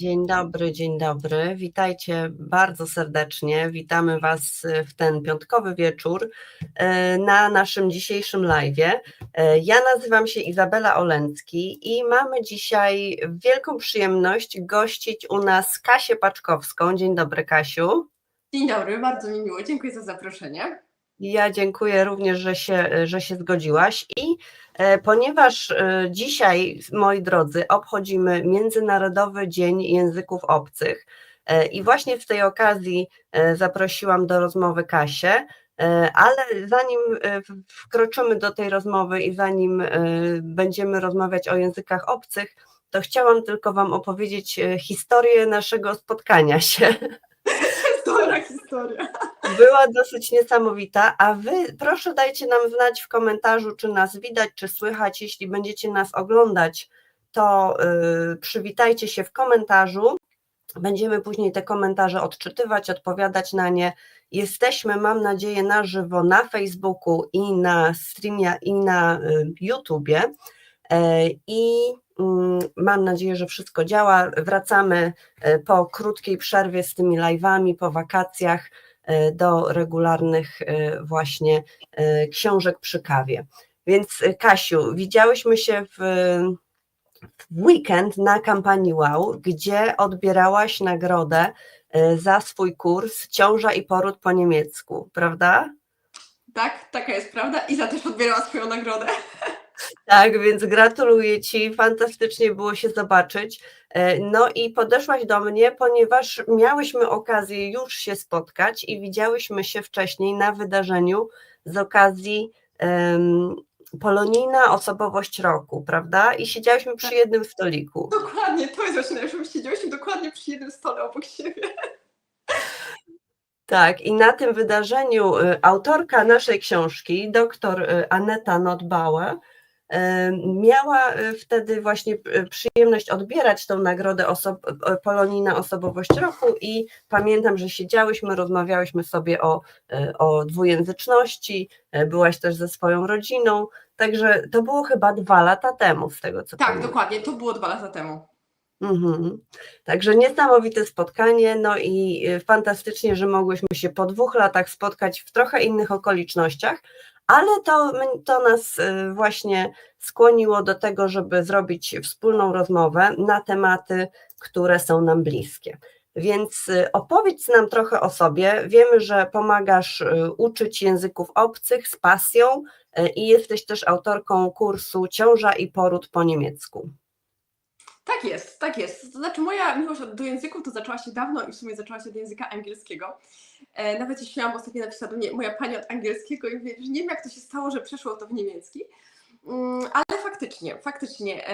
Dzień dobry, dzień dobry. Witajcie bardzo serdecznie. Witamy Was w ten piątkowy wieczór e, na naszym dzisiejszym live. Ja nazywam się Izabela Olęcki i mamy dzisiaj wielką przyjemność gościć u nas Kasię Paczkowską. Dzień dobry, Kasiu. Dzień dobry, bardzo mi miło. Dziękuję za zaproszenie. Ja dziękuję również, że się, że się zgodziłaś. I e, ponieważ e, dzisiaj, moi drodzy, obchodzimy Międzynarodowy Dzień Języków Obcych, e, i właśnie z tej okazji zaprosiłam do rozmowy Kasię, ale zanim wkroczymy do tej rozmowy i zanim będziemy rozmawiać o językach obcych, to chciałam tylko Wam opowiedzieć historię naszego spotkania się. Dobra historia była dosyć niesamowita, a wy proszę dajcie nam znać w komentarzu, czy nas widać, czy słychać. Jeśli będziecie nas oglądać, to yy, przywitajcie się w komentarzu. Będziemy później te komentarze odczytywać, odpowiadać na nie. Jesteśmy, mam nadzieję, na żywo na Facebooku i na streamie i na y, YouTubie. E, I mm, mam nadzieję, że wszystko działa. Wracamy e, po krótkiej przerwie z tymi live'ami, po wakacjach. E, do regularnych właśnie książek przy kawie. Więc Kasiu, widziałyśmy się w weekend na kampanii Wow, gdzie odbierałaś nagrodę za swój kurs Ciąża i poród po niemiecku, prawda? Tak, taka jest prawda. Iza też odbierała swoją nagrodę. Tak, więc gratuluję Ci, fantastycznie było się zobaczyć. E, no i podeszłaś do mnie, ponieważ miałyśmy okazję już się spotkać i widziałyśmy się wcześniej na wydarzeniu z okazji um, Polonijna Osobowość Roku, prawda? I siedziałyśmy przy tak. jednym stoliku. Dokładnie, to jest właśnie najlepsze, siedziałyśmy dokładnie przy jednym stole obok siebie. Tak, i na tym wydarzeniu y, autorka naszej książki, doktor y, Aneta Notbauer, Miała e, wtedy właśnie e, przyjemność odbierać tą nagrodę osob e, Polonijna Osobowość Roku i pamiętam, że siedziałyśmy, rozmawiałyśmy sobie o, o dwujęzyczności, byłaś też ze swoją rodziną, także to było chyba dwa lata temu z tego co Tak, pamiętam. dokładnie, to było dwa lata temu. Mhm. Także niesamowite spotkanie, no i fantastycznie, że mogłyśmy się po dwóch latach spotkać w trochę innych okolicznościach, ale to, to nas y, właśnie skłoniło do tego, żeby zrobić wspólną rozmowę na tematy, które są nam bliskie. Więc y, opowiedz nam trochę o sobie. Wiemy, że pomagasz y, uczyć języków obcych z pasją i jesteś też autorką kursu Ciąża i poród po niemiecku. Tak jest, tak jest. To znaczy moja miłość do języków to zaczęła się dawno i w sumie zaczęła się od języka angielskiego. E, nawet jeśli miałam ostatnio napisać do mnie moja pani od angielskiego i mówię, że nie wiem jak to się stało, że przeszło to w niemiecki. Mm, ale faktycznie, faktycznie.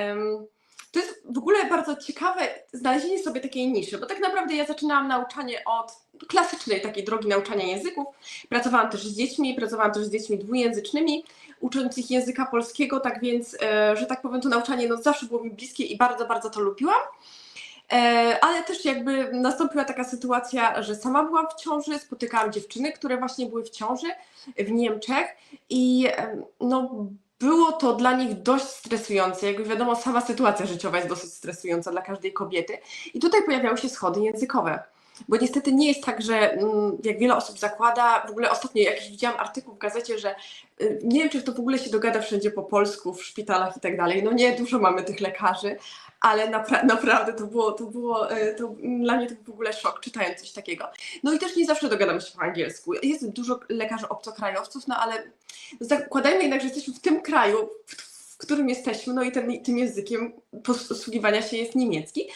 To jest w ogóle bardzo ciekawe znalezienie sobie takiej niszy, bo tak naprawdę ja zaczynałam nauczanie od klasycznej takiej drogi nauczania języków. Pracowałam też z dziećmi, pracowałam też z dziećmi dwujęzycznymi, ucząc ich języka polskiego, tak więc, e, że tak powiem, to nauczanie no, zawsze było mi bliskie i bardzo, bardzo to lubiłam. E, ale też jakby nastąpiła taka sytuacja, że sama byłam w ciąży, spotykałam dziewczyny, które właśnie były w ciąży w Niemczech i no było to dla nich dość stresujące. Jakby wiadomo, sama sytuacja życiowa jest dosyć stresująca dla każdej kobiety. I tutaj pojawiały się schody językowe. Bo niestety nie jest tak, że mm, jak wiele osób zakłada, w ogóle ostatnio jakiś widziałam artykuł w gazecie, że y, nie wiem, czy to w ogóle się dogada wszędzie po polsku, w szpitalach i tak dalej. No nie, dużo mamy tych lekarzy, ale napra naprawdę to było, to było y, to dla mnie to był w ogóle szok, czytając coś takiego. No i też nie zawsze dogadamy się po angielsku. Jest dużo lekarzy obcokrajowców, no ale zakładajmy jednak, że jesteśmy w tym kraju, w którym jesteśmy, no i ten, tym językiem posługiwania się jest niemiecki.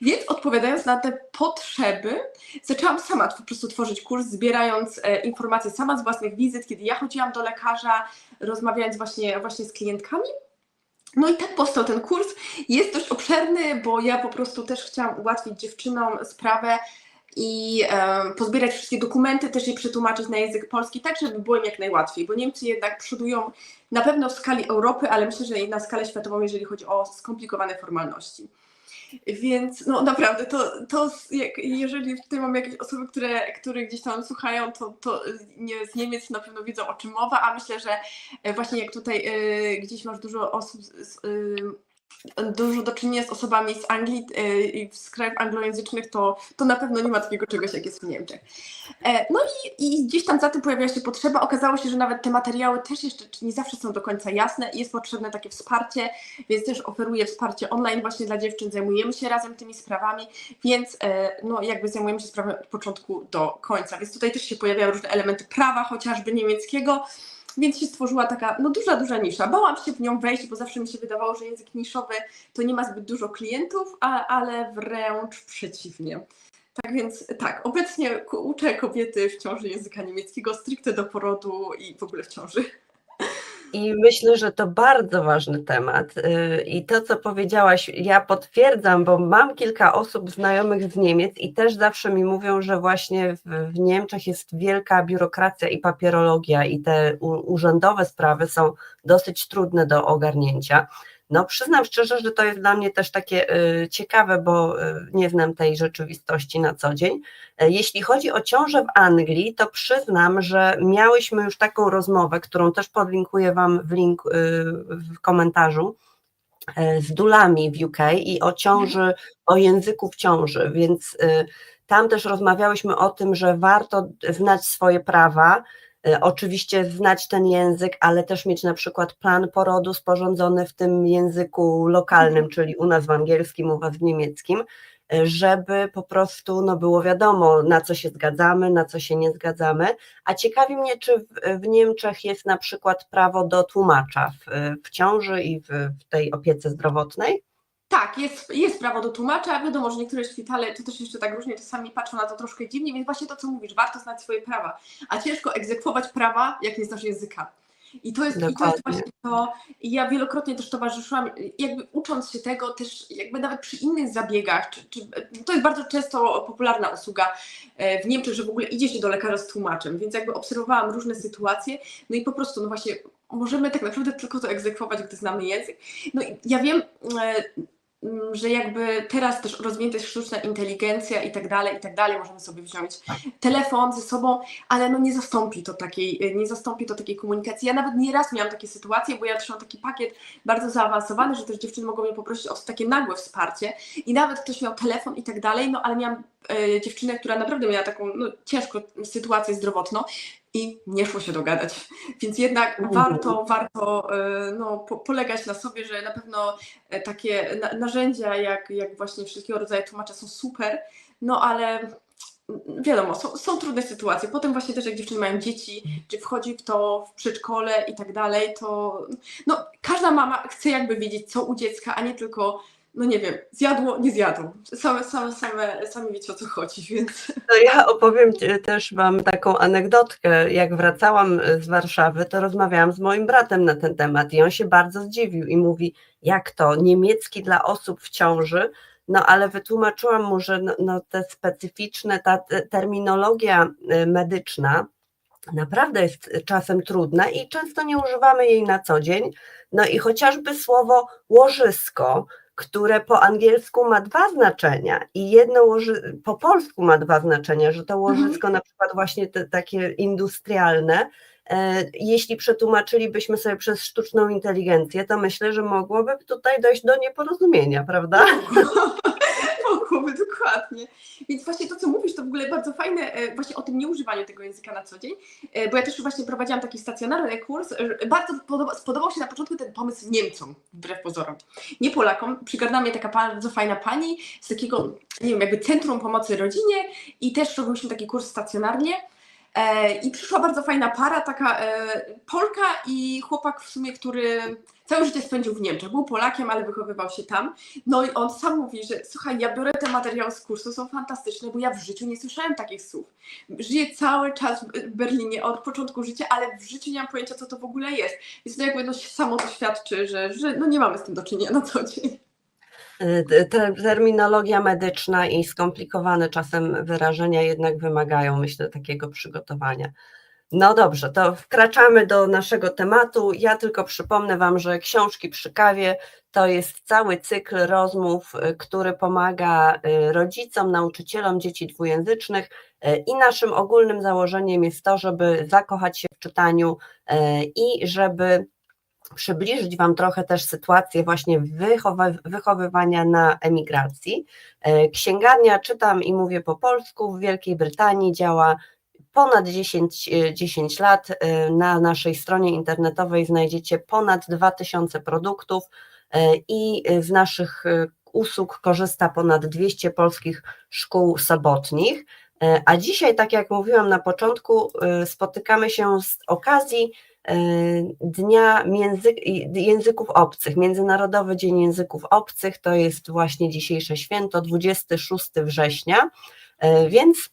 Więc odpowiadając na te potrzeby, zaczęłam sama po prostu tworzyć kurs, zbierając e, informacje sama z własnych wizyt, kiedy ja chodziłam do lekarza, rozmawiając właśnie, właśnie z klientkami. No i tak powstał ten kurs. Jest dość obszerny, bo ja po prostu też chciałam ułatwić dziewczynom sprawę i e, pozbierać wszystkie dokumenty, też je przetłumaczyć na język polski, tak żeby było im jak najłatwiej, bo Niemcy jednak przodują na pewno w skali Europy, ale myślę, że i na skalę światową, jeżeli chodzi o skomplikowane formalności. Więc no naprawdę, to, to jak, jeżeli tutaj mam jakieś osoby, które, które gdzieś tam słuchają, to, to nie, z Niemiec na pewno wiedzą o czym mowa, a myślę, że e, właśnie jak tutaj y, gdzieś masz dużo osób z, y, dużo do czynienia z osobami z Anglii e, i z krajów anglojęzycznych, to, to na pewno nie ma takiego czegoś, jak jest w Niemczech. E, No i, i gdzieś tam za tym pojawiła się potrzeba. Okazało się, że nawet te materiały też jeszcze nie zawsze są do końca jasne i jest potrzebne takie wsparcie, więc też oferuję wsparcie online właśnie dla dziewczyn. Zajmujemy się razem tymi sprawami, więc e, no jakby zajmujemy się sprawą od początku do końca. Więc tutaj też się pojawiają różne elementy prawa, chociażby niemieckiego. Więc się stworzyła taka no, duża, duża nisza. Bałam się w nią wejść, bo zawsze mi się wydawało, że język niszowy to nie ma zbyt dużo klientów, a, ale wręcz przeciwnie. Tak więc tak, obecnie uczę kobiety w ciąży języka niemieckiego stricte do porodu i w ogóle w ciąży. I myślę, że to bardzo ważny temat. Yy, I to, co powiedziałaś, ja potwierdzam, bo mam kilka osób znajomych z Niemiec i też zawsze mi mówią, że właśnie w, w Niemczech jest wielka biurokracja i papierologia, i te u, urzędowe sprawy są dosyć trudne do ogarnięcia. No, przyznam szczerze, że to jest dla mnie też takie y, ciekawe, bo y, nie znam tej rzeczywistości na co dzień. E, Jeśli chodzi o ciążę w Anglii, to przyznam, że miałyśmy już taką rozmowę, którą też podlinkuję Wam w link y, w komentarzu e, z dulami w UK i o ciąży, o języku w ciąży, więc tam też rozmawiałyśmy o tym, że warto znać swoje prawa, oczywiście znać ten język, ale też mieć na przykład plan porodu sporządzony w tym języku lokalnym, czyli u nas w angielskim, u Was w niemieckim, y, żeby po prostu no, było wiadomo, na co się zgadzamy, na co się nie zgadzamy. A ciekawi mnie, czy w, w Niemczech jest na przykład prawo do tłumacza w, w ciąży i w, w tej opiece zdrowotnej? Tak, jest, jest prawo do tłumacza. Wiadomo, że niektóre szpitale to też jeszcze tak różnie czasami patrzą na to troszkę dziwnie, więc właśnie to, co mówisz, warto znać swoje prawa. A ciężko egzekwować prawa, jak nie znasz języka. I to jest, i to jest właśnie to. I ja wielokrotnie też towarzyszyłam, jakby ucząc się tego, też jakby nawet przy innych zabiegach, czy, czy, to jest bardzo często popularna usługa e, w Niemczech, że w ogóle idzie się do lekarza z tłumaczem, więc jakby obserwowałam różne sytuacje, no i po prostu, no właśnie, możemy tak naprawdę tylko to egzekwować, gdy znamy język. No i ja wiem, e, że jakby teraz też rozwinięta jest sztuczna inteligencja i tak dalej, i tak dalej, możemy sobie wziąć telefon ze sobą, ale no nie zastąpi to takiej, nie zastąpi to takiej komunikacji. Ja nawet nieraz miałam takie sytuacje, bo ja też mam taki pakiet bardzo zaawansowany, że też dziewczyny mogą mnie poprosić o takie nagłe wsparcie i nawet ktoś miał telefon i tak dalej, no ale miałam e, dziewczynę, która naprawdę miała taką no, ciężką sytuację zdrowotną i nie szło się dogadać. Więc jednak warto, warto e, no, po, polegać na sobie, że na pewno e, takie na, narzędzia jak, jak właśnie wszelkiego rodzaju tłumacze są super, no ale wiadomo, są, są trudne sytuacje. Potem właśnie też jak dziewczyny mają dzieci, czy wchodzi w to w przedszkole i tak dalej, to no, każda mama chce jakby wiedzieć, co u dziecka, a nie tylko, no nie wiem, zjadło, nie zjadło. Same, same, same, sami wiecie o co chodzi, więc To ja opowiem też Wam taką anegdotkę. Jak wracałam z Warszawy, to rozmawiałam z moim bratem na ten temat i on się bardzo zdziwił i mówi, jak to, niemiecki dla osób w ciąży? No ale wytłumaczyłam mu, że no, no, te specyficzne, ta te- terminologia e, medyczna naprawdę jest czasem trudna i często nie używamy jej na co dzień. No i chociażby słowo łożysko, które po angielsku ma dwa znaczenia i jedno łoży, po polsku ma dwa znaczenia, że to łożysko na przykład właśnie te, takie industrialne, e, jeśli przetłumaczylibyśmy sobie przez sztuczną inteligencję, to myślę, że mogłoby tutaj dojść do nieporozumienia, prawda? mogłoby dokładnie. Więc właśnie to, co mówisz, to w ogóle bardzo fajne, e, właśnie o tym nieużywaniu tego języka na co dzień, e, bo ja też właśnie prowadziłam taki stacjonarny kurs. Bardzo podoba, spodobał się na początku ten pomysł Niemcom, wbrew pozorom. Nie Polakom. Przygarnęła mnie taka bardzo fajna pani z takiego, nie wiem, jakby Centrum Pomocy Rodzinie i też robiliśmy taki kurs stacjonarnie. E, I przyszła bardzo fajna para, taka e, Polka i chłopak w sumie, który całe życie spędził w Niemczech. Był Polakiem, ale wychowywał się tam. No i on sam mówi, że słuchaj, ja biorę te materiały z kursu, są fantastyczne, bo ja w życiu nie słyszałem takich słów. Żyję cały czas w Berlinie od początku życia, ale w życiu nie mam pojęcia, co to w ogóle jest. Więc to jakby no, samo to świadczy, że, że no, nie mamy z tym do czynienia na co dzień. Te, terminologia medyczna i skomplikowane czasem wyrażenia jednak wymagają, myślę, takiego przygotowania. No dobrze, to wkraczamy do naszego tematu. Ja tylko przypomnę Wam, że książki przy kawie to jest cały cykl rozmów, y, który pomaga y, rodzicom, nauczycielom dzieci dwujęzycznych y, i naszym ogólnym założeniem jest to, żeby zakochać się w czytaniu i żeby przybliżyć Wam trochę też sytuację właśnie wychowa- wychowywania na emigracji. E, Księgarnia Czytam i Mówię po polsku w Wielkiej Brytanii działa ponad 10, e, 10 lat. E, Na naszej stronie internetowej znajdziecie ponad 2000 produktów e, i z naszych e, usług korzysta ponad 200 polskich szkół sobotnich. E, A dzisiaj, tak jak mówiłam na początku, e, spotykamy się z okazji e, Dnia Między- i- Języków Obcych, Międzynarodowy Dzień Języków Obcych, to jest właśnie dzisiejsze święto, 26 września, E, więc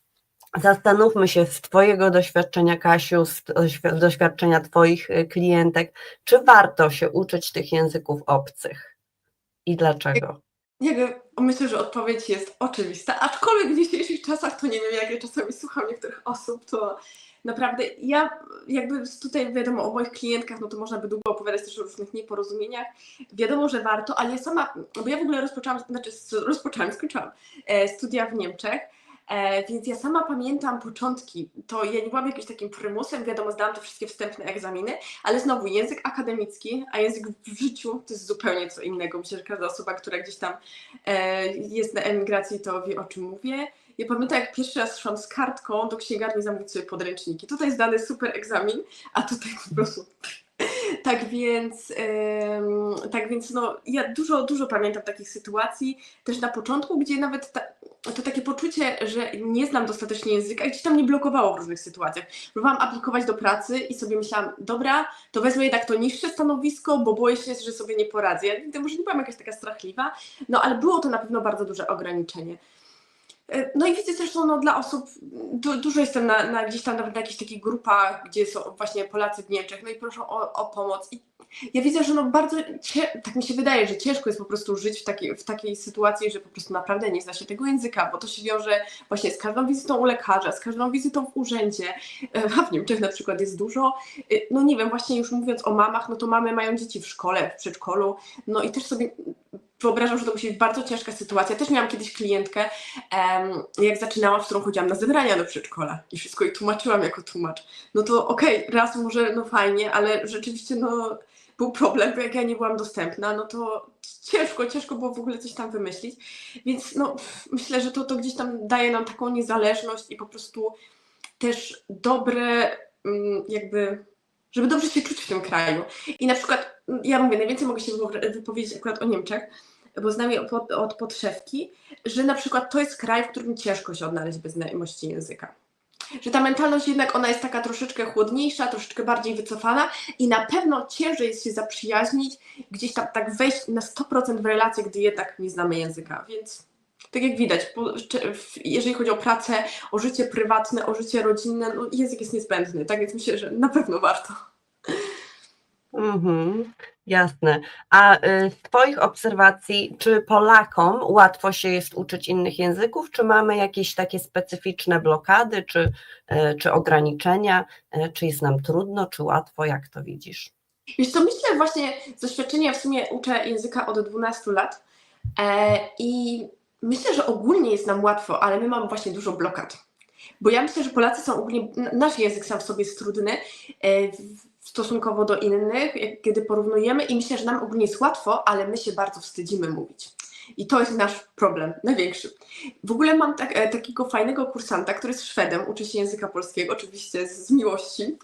zastanówmy się z Twojego doświadczenia, Kasiu, z doświ- doświadczenia Twoich e, klientek, czy warto się uczyć tych języków obcych i dlaczego? Jakby myślę, że odpowiedź jest oczywista, aczkolwiek w dzisiejszych czasach to nie wiem, jak ja czasami słucham niektórych osób, to naprawdę ja jakby tutaj wiadomo o moich klientkach, no to można by długo opowiadać też o różnych nieporozumieniach. Wiadomo, że warto, ale ja sama, bo ja w ogóle rozpoczęłam, znaczy rozpoczęłam, skończyłam e, studia w Niemczech. E, więc ja sama pamiętam początki, to ja nie byłam jakimś takim prymusem, wiadomo, zdałam te wszystkie wstępne egzaminy, ale znowu język akademicki, a język w życiu to jest zupełnie co innego. Myślę, że każda osoba, która gdzieś tam e, jest na emigracji, to wie o czym mówię. Ja pamiętam, jak pierwszy raz szłam z kartką do księgarni zamówić sobie podręczniki. Tutaj zdany super egzamin, a tutaj po prostu. Tak więc, tak więc no, ja dużo, dużo pamiętam takich sytuacji, też na początku, gdzie nawet ta, to takie poczucie, że nie znam dostatecznie języka, gdzieś tam mnie blokowało w różnych sytuacjach. Próbowałam aplikować do pracy i sobie myślałam, dobra, to wezmę jednak to niższe stanowisko, bo boję się, że sobie nie poradzę. Ja może nie byłam jakaś taka strachliwa, no ale było to na pewno bardzo duże ograniczenie. E, No i widzę zresztą no, dla osób, du, dużo jestem na, na gdzieś tam nawet na jakichś takich grupach, gdzie są właśnie Polacy w Niemczech, no i proszą o, o pomoc. I ja widzę, że no bardzo, tak mi się wydaje, że ciężko jest po prostu żyć w takiej, w takiej sytuacji, że po prostu naprawdę nie zna się tego języka, bo to się wiąże właśnie z każdą wizytą u lekarza, z każdą wizytą w urzędzie, E, a w Niemczech na przykład jest dużo. E, No nie wiem, właśnie już mówiąc o mamach, no to mamy mają dzieci w szkole, w przedszkolu, no i też sobie wyobrażam, że to musi być bardzo ciężka sytuacja. Też miałam kiedyś klientkę, jak zaczynałam, z którą chodziłam na zebrania do przedszkola i wszystko jej tłumaczyłam jako tłumacz. No to okej, raz może no fajnie, ale rzeczywiście no był problem, bo jak ja nie byłam dostępna, no to ciężko, ciężko było w ogóle coś tam wymyślić. Więc no myślę, że to, to gdzieś tam daje nam taką niezależność i po prostu też dobre mm, jakby żeby dobrze się czuć w tym kraju. I na przykład, mm, ja mówię, najwięcej mogę się wypo- wypowiedzieć akurat o Niemczech, bo znam je od, od podszewki, że na przykład to jest kraj, w którym ciężko się odnaleźć bez znajomości języka. Że ta mentalność jednak ona jest taka troszeczkę chłodniejsza, troszeczkę bardziej wycofana i na pewno ciężej jest się zaprzyjaźnić, gdzieś tam tak wejść na 100% w relację, gdy jednak nie znamy języka. Więc tak jak widać, jeżeli chodzi o pracę, o życie prywatne, o życie rodzinne, no język jest niezbędny, tak więc myślę, że na pewno warto. Mhm, jasne. A y, z Twoich obserwacji, czy Polakom łatwo się jest uczyć innych języków, czy mamy jakieś takie specyficzne blokady, czy, y, czy ograniczenia, y, czy jest nam trudno, czy łatwo, jak to widzisz? Wiesz co, myślę właśnie z doświadczenia, w sumie uczę języka od 12 lat e, i myślę, że ogólnie jest nam łatwo, ale my mamy właśnie dużo blokad. Bo ja myślę, że Polacy są ogólnie, nasz język sam w sobie jest trudny e, stosunkowo do innych, jak, kiedy porównujemy i myślę, że nam ogólnie jest łatwo, ale my się bardzo wstydzimy mówić. I to jest nasz problem, największy. W ogóle mam tak, e, takiego fajnego kursanta, który jest Szwedem, uczy się języka polskiego, oczywiście z, z miłości.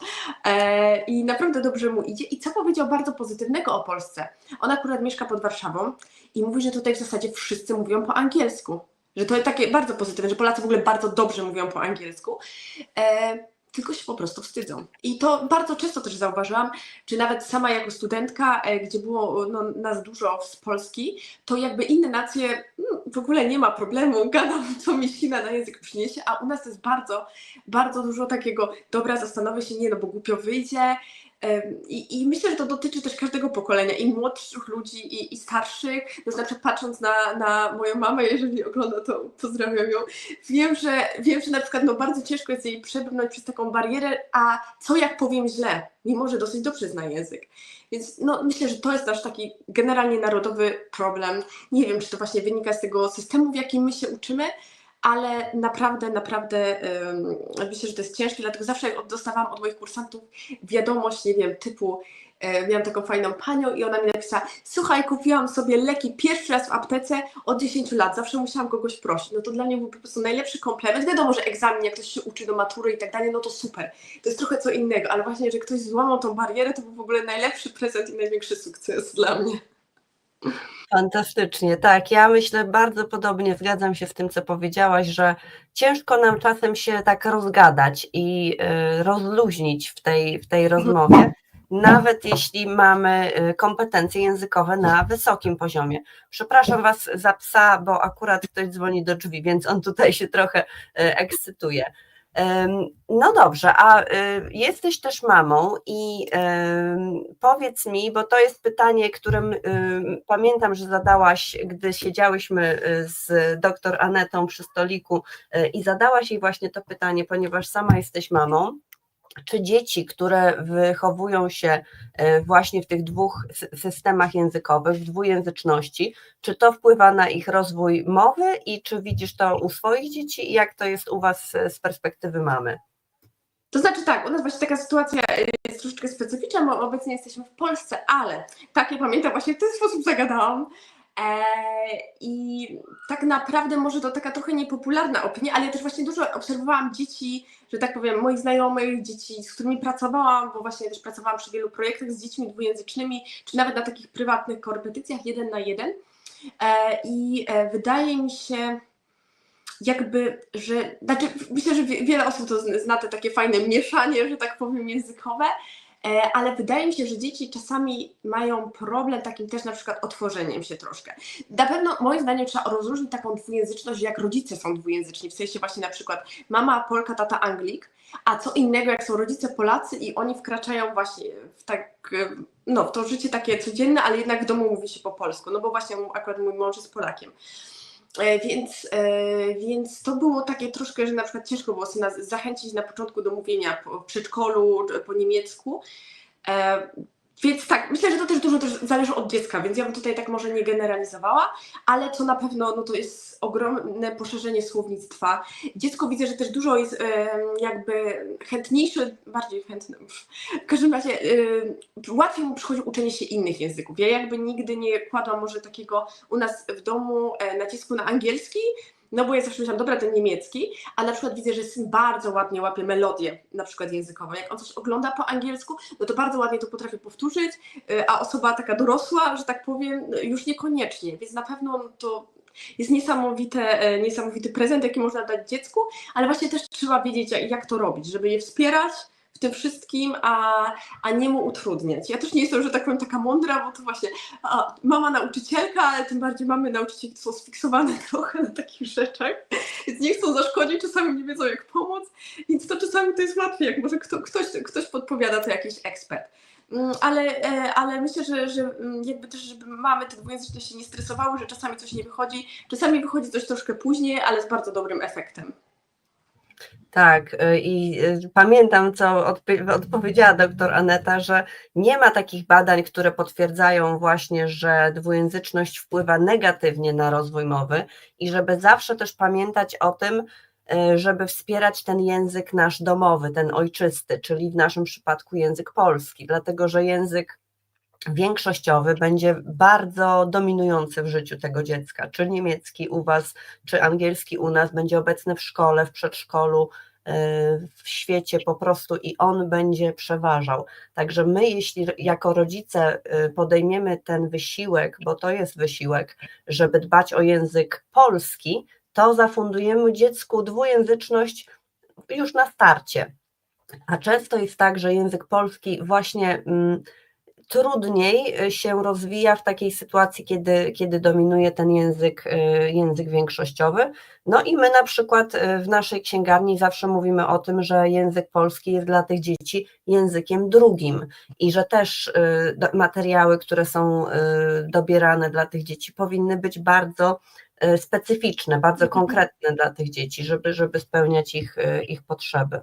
E, I naprawdę dobrze mu idzie. I co powiedział bardzo pozytywnego o Polsce? On akurat mieszka pod Warszawą i mówi, że tutaj w zasadzie wszyscy mówią po angielsku. Że to jest takie bardzo pozytywne, że Polacy w ogóle bardzo dobrze mówią po angielsku. E, tylko się po prostu wstydzą. I to bardzo często też zauważyłam, czy nawet sama jako studentka, e, gdzie było no, nas dużo z Polski, to jakby inne nacje mm, w ogóle nie ma problemu, gadam co mi ślina na język przyniesie, a u nas jest bardzo, bardzo dużo takiego, dobra, zastanowię się, nie no, bo głupio wyjdzie. I, I myślę, że to dotyczy też każdego pokolenia, i młodszych ludzi, i, i starszych. Na przykład patrząc na, na moją mamę, jeżeli ogląda, to pozdrawiam ją. Wiem, że wiem, że na przykład no, bardzo ciężko jest jej przebrnąć przez taką barierę, a co jak powiem źle, mimo że dosyć dobrze zna język. Więc no, myślę, że to jest nasz taki generalnie narodowy problem. Nie wiem, czy to właśnie wynika z tego systemu, w jakim my się uczymy, ale naprawdę, naprawdę myślę, że to jest ciężkie, dlatego zawsze dostawałam od moich kursantów wiadomość, nie wiem, typu e, miałam taką fajną panią i ona mi napisała, słuchaj, kupiłam sobie leki pierwszy raz w aptece od 10 lat, zawsze musiałam kogoś prosić. No to dla mnie był po prostu najlepszy komplement. Wiadomo, że egzamin, jak ktoś się uczy do matury i tak dalej, no to super. To jest trochę co innego, ale właśnie, że ktoś złamał tą barierę, to był w ogóle najlepszy prezent i największy sukces dla mnie. Fantastycznie, tak. Ja myślę bardzo podobnie, zgadzam się z tym, co powiedziałaś, że ciężko nam czasem się tak rozgadać i y, rozluźnić w tej, w tej rozmowie, nawet jeśli mamy y, kompetencje językowe na wysokim poziomie. Przepraszam Was za psa, bo akurat ktoś dzwoni do drzwi, więc on tutaj się trochę y, ekscytuje. No dobrze, a y, jesteś też mamą i powiedz mi, bo to jest pytanie, którym ym, pamiętam, że zadałaś, gdy siedziałyśmy y, z doktor Anetą przy stoliku y, i zadałaś jej właśnie to pytanie, ponieważ sama jesteś mamą. Czy dzieci, które wychowują się y, właśnie w tych dwóch sy- systemach językowych, w dwujęzyczności, czy to wpływa na ich rozwój mowy i czy widzisz to u swoich dzieci i jak to jest u Was z perspektywy mamy? To znaczy tak, u nas właśnie taka sytuacja y, jest troszeczkę specyficzna, bo obecnie jesteśmy w Polsce, ale tak, ja pamiętam, właśnie w ten sposób zagadałam. Eee, I tak naprawdę może to taka trochę niepopularna opinia, ale ja też właśnie dużo obserwowałam dzieci, że tak powiem, moich znajomych, dzieci, z którymi pracowałam, bo właśnie też pracowałam przy wielu projektach z dziećmi dwujęzycznymi, czy nawet na takich prywatnych korepetycjach jeden na jeden. Eee, I e, wydaje mi się, jakby, że, znaczy myślę, że wie- wiele osób to zna te takie fajne mieszanie, że tak powiem, językowe, e, ale wydaje mi się, że dzieci czasami mają problem takim też na przykład otworzeniem się troszkę. Na pewno moim zdaniem trzeba rozróżnić taką dwujęzyczność, jak rodzice są dwujęzyczni, w sensie właśnie na przykład mama Polka, tata Anglik, a co innego jak są rodzice Polacy i oni wkraczają właśnie w tak, e, no w to życie takie codzienne, ale jednak w domu mówi się po polsku, no bo właśnie akurat mój mąż jest Polakiem. E, Więc, e, więc to było takie troszkę, że na przykład ciężko było syna zachęcić na początku do mówienia w przedszkolu, po niemiecku. Więc tak, myślę, że to też dużo też zależy od dziecka, więc ja bym tutaj tak może nie generalizowała, ale co na pewno no to jest ogromne poszerzenie słownictwa. Dziecko widzę, że też dużo jest jakby chętniejsze, bardziej chętne. W każdym razie łatwiej mu przychodzi uczenie się innych języków. Ja jakby nigdy nie kładłam może takiego u nas w domu e, nacisku na angielski, no bo ja zawsze myślałam, dobra, ten niemiecki, a na przykład widzę, że syn bardzo ładnie łapie melodię, na przykład językową. Jak on coś ogląda po angielsku, no to bardzo ładnie to potrafi powtórzyć, y, a osoba taka dorosła, że tak powiem, y, już niekoniecznie, więc na pewno to jest niesamowite, e, niesamowity prezent, jaki można dać dziecku, ale właśnie też trzeba wiedzieć, jak to robić, żeby je wspierać w tym wszystkim, a, a nie mu utrudniać. Ja też nie jestem, że tak powiem, taka mądra, bo to właśnie a, mama nauczycielka, ale tym bardziej mamy nauczycieli, są sfiksowane trochę na takich rzeczach, więc nie chcą zaszkodzić, czasami nie wiedzą jak pomóc, więc to czasami to jest łatwiej, jak może kto, ktoś, ktoś podpowiada, to jakiś ekspert. Mm, Ale, e, ale myślę, że, że mm, jakby też, żeby mamy te dwujęzyczne się nie stresowały, że czasami coś nie wychodzi, czasami wychodzi coś troszkę później, ale z bardzo dobrym efektem. Tak, y, i y, pamiętam, co odp- odpowiedziała doktor Aneta, że nie ma takich badań, które potwierdzają właśnie, że dwujęzyczność wpływa negatywnie na rozwój mowy i żeby zawsze też pamiętać o tym, y, żeby wspierać ten język nasz domowy, ten ojczysty, czyli w naszym przypadku język polski, dlatego że język większościowy będzie bardzo dominujący w życiu tego dziecka, czy niemiecki u Was, czy angielski u nas, będzie obecny w szkole, w przedszkolu, y, w świecie po prostu i on będzie przeważał. Także my, jeśli jako rodzice y, podejmiemy ten wysiłek, bo to jest wysiłek, żeby dbać o język polski, to zafundujemy dziecku dwujęzyczność już na starcie. A często jest tak, że język polski właśnie mm, trudniej y, się rozwija w takiej sytuacji, kiedy, kiedy dominuje ten język, y, język większościowy. No i my na przykład y, w naszej księgarni zawsze mówimy o tym, że język polski jest dla tych dzieci językiem drugim i że też materiały, które są dobierane dla tych dzieci powinny być bardzo specyficzne, bardzo Mhm. konkretne dla tych dzieci, żeby, żeby spełniać ich, ich potrzeby.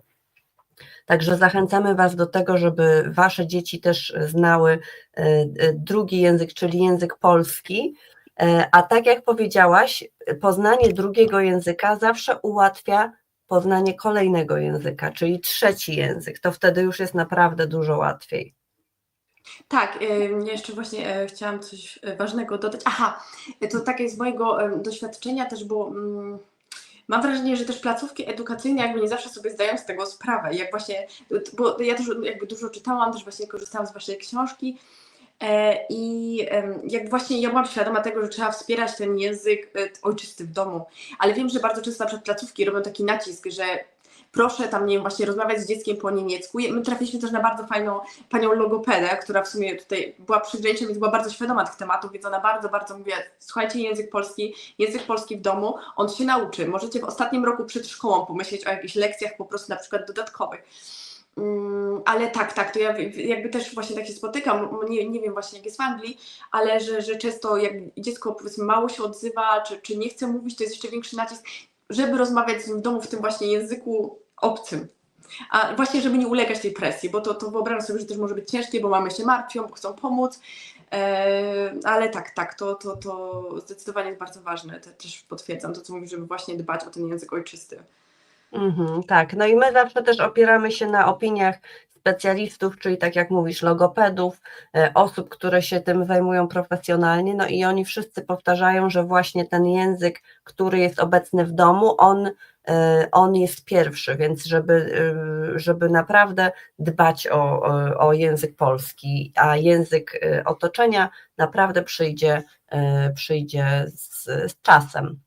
Także zachęcamy Was do tego, żeby Wasze dzieci też znały e, e, drugi język, czyli język polski. E, A tak jak powiedziałaś, poznanie drugiego języka zawsze ułatwia poznanie kolejnego języka, czyli trzeci język. To wtedy już jest naprawdę dużo łatwiej. Tak, jeszcze właśnie chciałam coś ważnego dodać. Aha, to takie z mojego doświadczenia też było. mm, Mam wrażenie, że też placówki edukacyjne jakby nie zawsze sobie zdają z tego sprawę. Jak właśnie, bo ja też jakby dużo czytałam, też właśnie korzystałam z waszej książki. E, I jak właśnie ja byłam świadoma tego, że trzeba wspierać ten język e, ojczysty w domu, ale wiem, że bardzo często na przykład placówki robią taki nacisk, że proszę tam, nie wiem, właśnie rozmawiać z dzieckiem po niemiecku. My trafiliśmy też na bardzo fajną panią logopedę, która w sumie tutaj była przygraniczem, więc była bardzo świadoma tych tematów, więc ona bardzo, bardzo mówiła, słuchajcie, język polski, język polski w domu, on się nauczy. Możecie w ostatnim roku przed szkołą pomyśleć o jakichś lekcjach po prostu na przykład dodatkowych. Mm, ale tak, tak, to ja jakby też właśnie tak się spotykam, nie, nie wiem właśnie jak jest w Anglii, ale że, że często jak dziecko powiedzmy mało się odzywa, czy, czy nie chce mówić, to jest jeszcze większy nacisk, żeby rozmawiać z nim w domu w tym właśnie języku obcym. A właśnie, żeby nie ulegać tej presji, bo to, to wyobrażam sobie, że też może być ciężkie, bo mamy się martwią, bo chcą pomóc, e, ale tak, tak, to, to, to zdecydowanie jest bardzo ważne, Te, też potwierdzam to, co mówisz, żeby właśnie dbać o ten język ojczysty. Mhm, tak, no i my zawsze też opieramy się na opiniach specjalistów, czyli tak jak mówisz, logopedów, e, osób, które się tym zajmują profesjonalnie, no i oni wszyscy powtarzają, że właśnie ten język, który jest obecny w domu, on, on jest pierwszy, więc żeby, e, żeby naprawdę dbać o, o, język polski, a język e, otoczenia naprawdę przyjdzie, przyjdzie z, z czasem.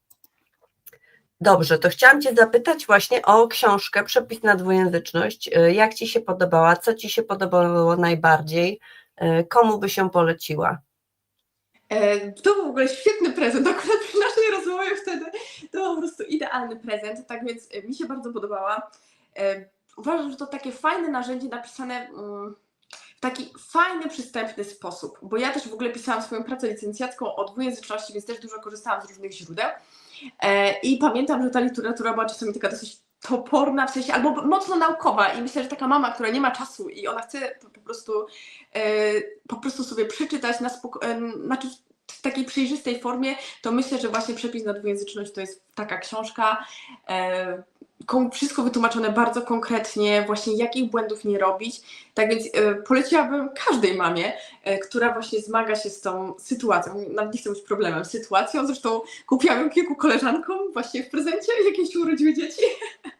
Dobrze, to chciałam Cię zapytać właśnie o książkę Przepis na dwujęzyczność. Y, Jak Ci się podobała? Co Ci się podobało najbardziej? Y, Komu by się poleciła? E, To był w ogóle świetny prezent, akurat przy naszej rozmowie wtedy to był po prostu idealny prezent, tak więc e, mi się bardzo podobała. E, Uważam, że to takie fajne narzędzie napisane mm, w taki fajny, przystępny sposób, bo ja też w ogóle pisałam swoją pracę licencjacką o dwujęzyczności, więc też dużo korzystałam z różnych źródeł E, i pamiętam, że ta literatura była czasami taka dosyć toporna, w sensie albo mocno naukowa i myślę, że taka mama, która nie ma czasu i ona chce po- prostu po prostu sobie przeczytać na spoko- znaczy w takiej przejrzystej formie, to myślę, że właśnie przepis na dwujęzyczność to jest taka książka. E, wszystko wytłumaczone bardzo konkretnie, właśnie jakich błędów nie robić. Tak więc e, poleciłabym każdej mamie, e, która właśnie zmaga się z tą sytuacją, nawet nie chcę być problemem, sytuacją. Zresztą kupiłam ją kilku koleżankom właśnie w prezencie, jakieś urodziły dzieci.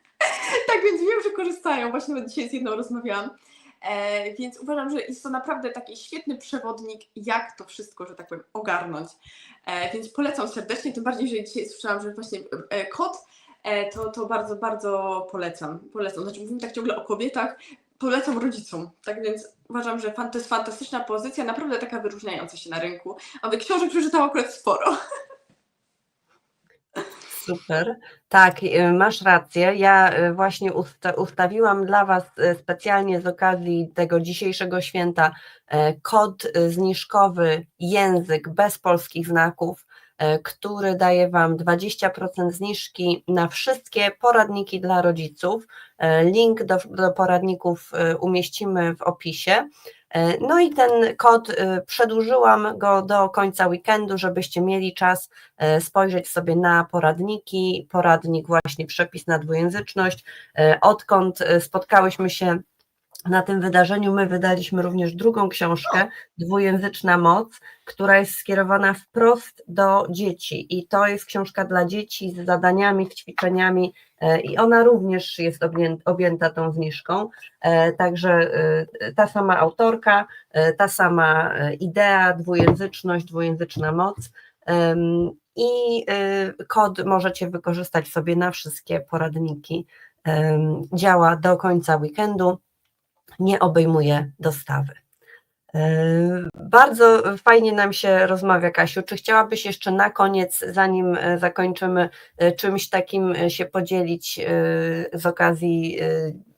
tak więc wiem, że korzystają. Właśnie dzisiaj z jedną rozmawiałam. E, więc uważam, że jest to naprawdę taki świetny przewodnik, jak to wszystko, że tak powiem, ogarnąć. E, więc polecam serdecznie, tym bardziej, że dzisiaj słyszałam, że właśnie e, kot, to, to bardzo, bardzo polecam. Polecam. Znaczy mówimy tak ciągle o kobietach, polecam rodzicom. Tak więc uważam, że to jest fantastyczna pozycja, naprawdę taka wyróżniająca się na rynku. A wy książek przeczytałam akurat sporo. Super. Tak, y, masz rację. Ja y, właśnie usta ustawiłam dla Was y, specjalnie z okazji tego dzisiejszego święta e, kod zniżkowy język bez polskich znaków, e, który daje Wam 20% zniżki na wszystkie poradniki dla rodziców. E, Link do, do poradników umieścimy w opisie. E, No i ten kod e, przedłużyłam go do końca weekendu, żebyście mieli czas e, spojrzeć sobie na poradniki, poradnik właśnie przepis na dwujęzyczność. Odkąd spotkałyśmy się na tym wydarzeniu, my wydaliśmy również drugą książkę, Dwujęzyczna Moc, która jest skierowana wprost do dzieci i to jest książka dla dzieci z zadaniami, z ćwiczeniami i ona również jest obję- objęta tą zniżką, E, także e, ta sama autorka, e, ta sama e, idea, dwujęzyczność, dwujęzyczna moc. I kod możecie wykorzystać sobie na wszystkie poradniki. Działa do końca weekendu, nie obejmuje dostawy. E, Bardzo fajnie nam się rozmawia, Kasiu. Czy chciałabyś jeszcze na koniec, zanim e, zakończymy, e, czymś takim się podzielić z okazji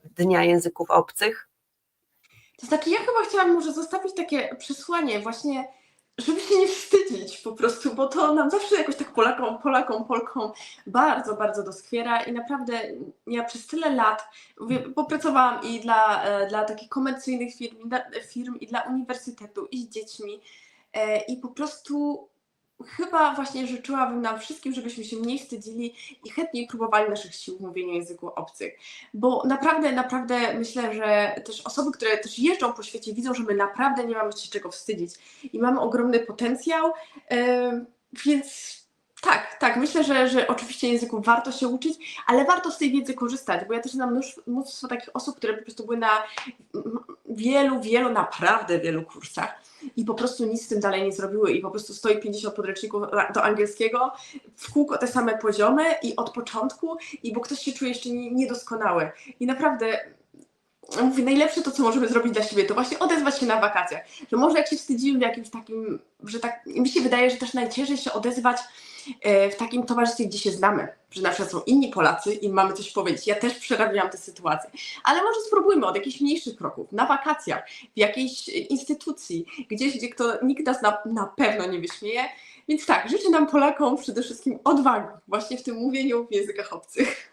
Dnia Języków Obcych? To znaczy, ja chyba chciałam może zostawić takie przesłanie, właśnie, żeby się nie wstydzić po prostu, bo to nam zawsze jakoś tak Polakom, Polakom, Polkom bardzo, bardzo doskwiera i naprawdę ja przez tyle lat popracowałam i dla, e, dla takich komercyjnych firm, firm, i dla uniwersytetu, i z dziećmi e, i po prostu chyba właśnie życzyłabym nam wszystkim, żebyśmy się mniej wstydzili i chętniej próbowali naszych sił w mówieniu języku obcych. Bo naprawdę, naprawdę myślę, że też osoby, które też jeżdżą po świecie, widzą, że my naprawdę nie mamy się czego wstydzić i mamy ogromny potencjał, więc tak, tak, myślę, że, że oczywiście języków warto się uczyć, ale warto z tej wiedzy korzystać, bo ja też znam mnóstwo, takich osób, które po prostu były na wielu, wielu, naprawdę wielu kursach i po prostu nic z tym dalej nie zrobiły i po prostu stoi 50 podręczników do angielskiego, w kółko te same poziomy i od początku i bo ktoś się czuje jeszcze nie- niedoskonały. I naprawdę mówię, najlepsze to, co możemy zrobić dla siebie, to właśnie odezwać się na wakacjach, że może jak się wstydzimy w jakimś takim, że tak, mi się wydaje, że też najciężej się odezwać w takim towarzystwie, gdzie się znamy, że na przykład są inni Polacy i mamy coś powiedzieć. Ja też przerabiałam tę sytuację, ale może spróbujmy od jakichś mniejszych kroków, na wakacjach, w jakiejś e, instytucji, gdzieś, gdzie kto, nikt nas na, na pewno nie wyśmieje. Więc tak, życzę nam Polakom przede wszystkim odwagi właśnie w tym mówieniu w językach obcych.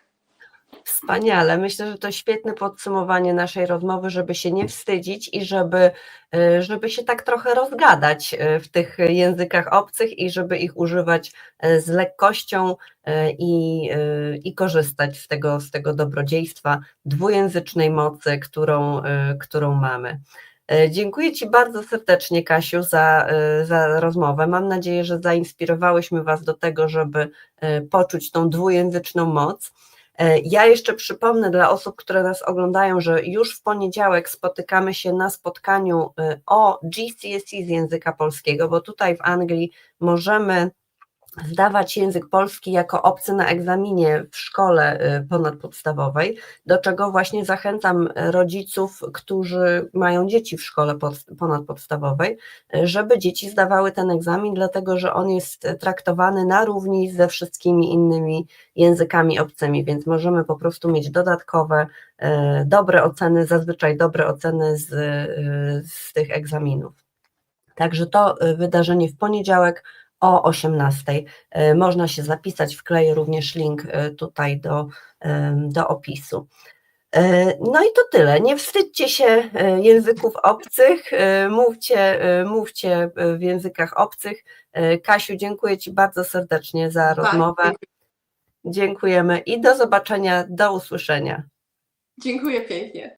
Wspaniale. Myślę, że to świetne podsumowanie naszej rozmowy, żeby się nie wstydzić i żeby, y, żeby się tak trochę rozgadać y, w tych językach obcych i żeby ich używać y, z lekkością i, i korzystać z tego, z tego dobrodziejstwa dwujęzycznej mocy, którą, którą mamy. Dziękuję Ci bardzo serdecznie, Kasiu, za, za rozmowę. Mam nadzieję, że zainspirowałyśmy Was do tego, żeby poczuć tą dwujęzyczną moc. E, Ja jeszcze przypomnę dla osób, które nas oglądają, że już w poniedziałek spotykamy się na spotkaniu e, o GCSE z języka polskiego, bo tutaj w Anglii możemy zdawać język polski jako obcy na egzaminie w szkole e, ponadpodstawowej, do czego właśnie zachęcam rodziców, którzy mają dzieci w szkole pod- ponadpodstawowej, żeby dzieci zdawały ten egzamin, dlatego że on jest traktowany na równi ze wszystkimi innymi językami obcymi, więc możemy po prostu mieć dodatkowe, e, dobre oceny, zazwyczaj dobre oceny z, e, z tych egzaminów. Także to wydarzenie w poniedziałek o 18. E, Można się zapisać, wkleję również link e, tutaj do, e, do opisu. No i to tyle. Nie wstydźcie się języków obcych, mówcie, mówcie w językach obcych. Kasiu, dziękuję Ci bardzo serdecznie za rozmowę. Dziękujemy i do zobaczenia, do usłyszenia. Dziękuję pięknie.